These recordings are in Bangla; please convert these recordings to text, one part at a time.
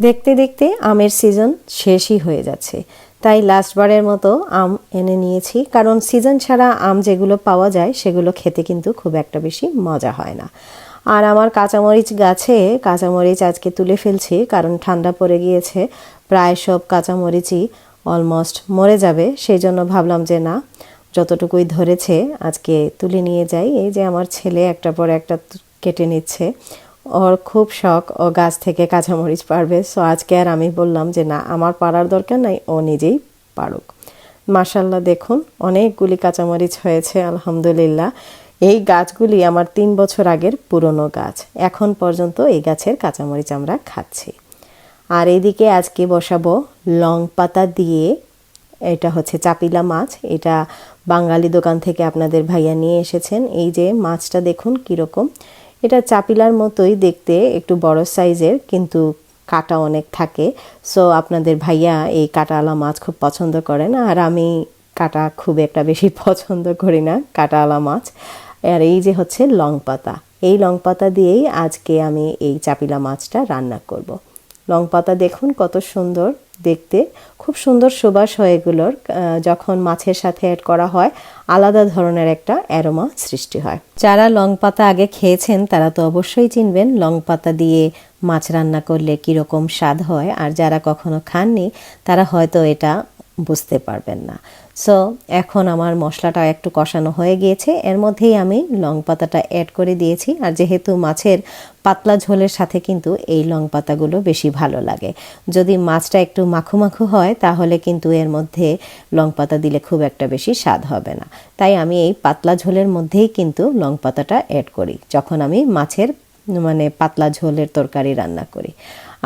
দেখতে দেখতে আমের সিজন শেষই হয়ে যাচ্ছে। তাই লাস্টবারের মতো আম এনে নিয়েছি। কারণ সিজন ছাড়া আম যেগুলো পাওয়া যায়, সেগুলো খেতে কিন্তু খুব একটা বেশি মজা হয় না। আর আমার কাঁচামরিচ গাছে কাঁচামরিচ আজকে তুলে ফেলছি, কারণ ঠান্ডা পড়ে গিয়েছে, প্রায় সব কাঁচামরিচই অলমোস্ট মরে যাবে। সেই জন্য ভাবলাম যে না, যতটুকুই ধরেছে আজকে তুলে নিয়ে যাই। এই যে আমার ছেলে একটা পর একটা কেটে নিচ্ছে। ওর খুব শখ ও গাছ থেকে কাঁচামরিচ পারবে। সো আজকে আর আমি বললাম যে, না, আমার পারার দরকার নাই, ও নিজেই পারুক। মাশাল্লাহ দেখুন, অনেকগুলি কাঁচামরিচ হয়েছে, আলহামদুলিল্লাহ। এই গাছগুলি আমার তিন বছর আগের পুরনো গাছ। এখন পর্যন্ত এই গাছের কাঁচামরিচ আমরা খাচ্ছি। আর এইদিকে আজকে বসাবো লং পাতা দিয়ে, এটা হচ্ছে চাপিলা মাছ। এটা বাঙালি দোকান থেকে আপনাদের ভাইয়া নিয়ে এসেছেন। এই যে মাছটা দেখুন কীরকম। এটা চাপিলার মতোই দেখতে, একটু বড় সাইজের, কিন্তু কাটা অনেক থাকে সো আপনাদের ভাইয়া এই কাটাওয়ালা মাছ খুব পছন্দ করেন, আর আমি কাটা খুব একটা বেশি পছন্দ করি না কাটাওয়ালা মাছ আর এই যে হচ্ছে লং পাতা এই লং পাতা দিয়েই আজকে আমি এই চাপিলা মাছটা রান্না করব। লং পাতা দেখুন কত সুন্দর দেখতে। খুব সুন্দর সুবাস হয় এগুলোর যখন মাছের সাথে অ্যাড করা হয়, আলাদা ধরনের একটা অ্যারোমা সৃষ্টি হয়। যারা লং পাতা আগে খেয়েছেন, তারা তো অবশ্যই চিনবেন লং পাতা দিয়ে মাছ রান্না করলে কীরকম স্বাদ হয়। আর যারা কখনো খাননি, তারা হয়তো এটা বুঝতে পারবেন না। সো এখন আমার মশলাটা একটু কষানো হয়ে গিয়েছে। এর মধ্যেই আমি লং পাতাটা অ্যাড করে দিয়েছি। আর যেহেতু মাছের পাতলা ঝোলের সাথে কিন্তু এই লং পাতাগুলো বেশি ভালো লাগে। যদি মাছটা একটু মাখু মাখু হয়, তাহলে কিন্তু এর মধ্যে লং পাতা দিলে খুব একটা বেশি স্বাদ হবে না। তাই আমি এই পাতলা ঝোলের মধ্যেই কিন্তু লং পাতাটা অ্যাড করি। যখন আমি মাছের মানে পাতলা ঝোলের তরকারি রান্না করি।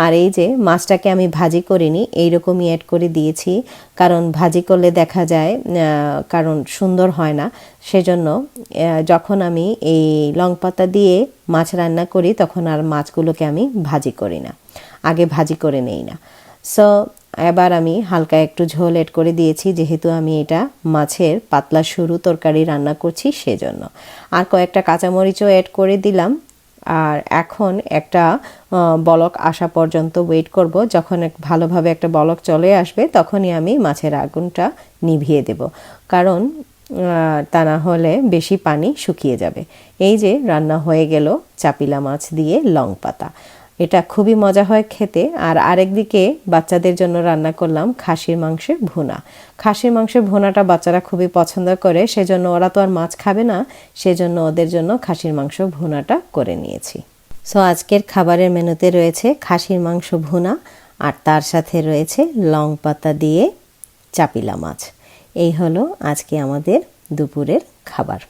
আর এই যে মাছটাকে আমি ভাজি করিনি, এইরকমই অ্যাড করে দিয়েছি। কারণ ভাজি করলে দেখা যায় কারণ সুন্দর হয় না। সেজন্য যখন আমি এই লং পাতা দিয়ে মাছ রান্না করি, তখন আর মাছগুলোকে আমি ভাজি করি না। আগে ভাজি করে নেই না। সো এবার আমি হালকা একটু ঝোল এড করে দিয়েছি, যেহেতু আমি এটা মাছের পাতলা সরু তরকারি রান্না করছি সেজন্য। আর কয়েকটা কাঁচামরিচও অ্যাড করে দিলাম। আর এখন একটা বলক আসা পর্যন্ত ওয়েট করব। যখন ভালোভাবে একটা বলক চলে আসবে, তখনই আমি মাছের আগুনটা নিভিয়ে দেব। কারণ তা না হলে বেশি পানি শুকিয়ে যাবে। এই যে রান্না হয়ে গেল চাপিলা মাছ দিয়ে লং পাতা এটা খুবই মজা হয় খেতে। আর আরেকদিকে বাচ্চাদের জন্য রান্না করলাম খাসির মাংসের ভুনা। খাসির মাংসের ভুনাটা বাচ্চারা খুবই পছন্দ করে, সেজন্য ওরা তো আর মাছ খাবে না, সেজন্য ওদের জন্য খাসির মাংস ভুনাটা করে নিয়েছি। সো আজকের খাবারের মেনুতে রয়েছে খাসির মাংস ভুনা, আর তার সাথে রয়েছে লং পাতা দিয়ে চাপিলা মাছ। এই হলো আজকে আমাদের দুপুরের খাবার।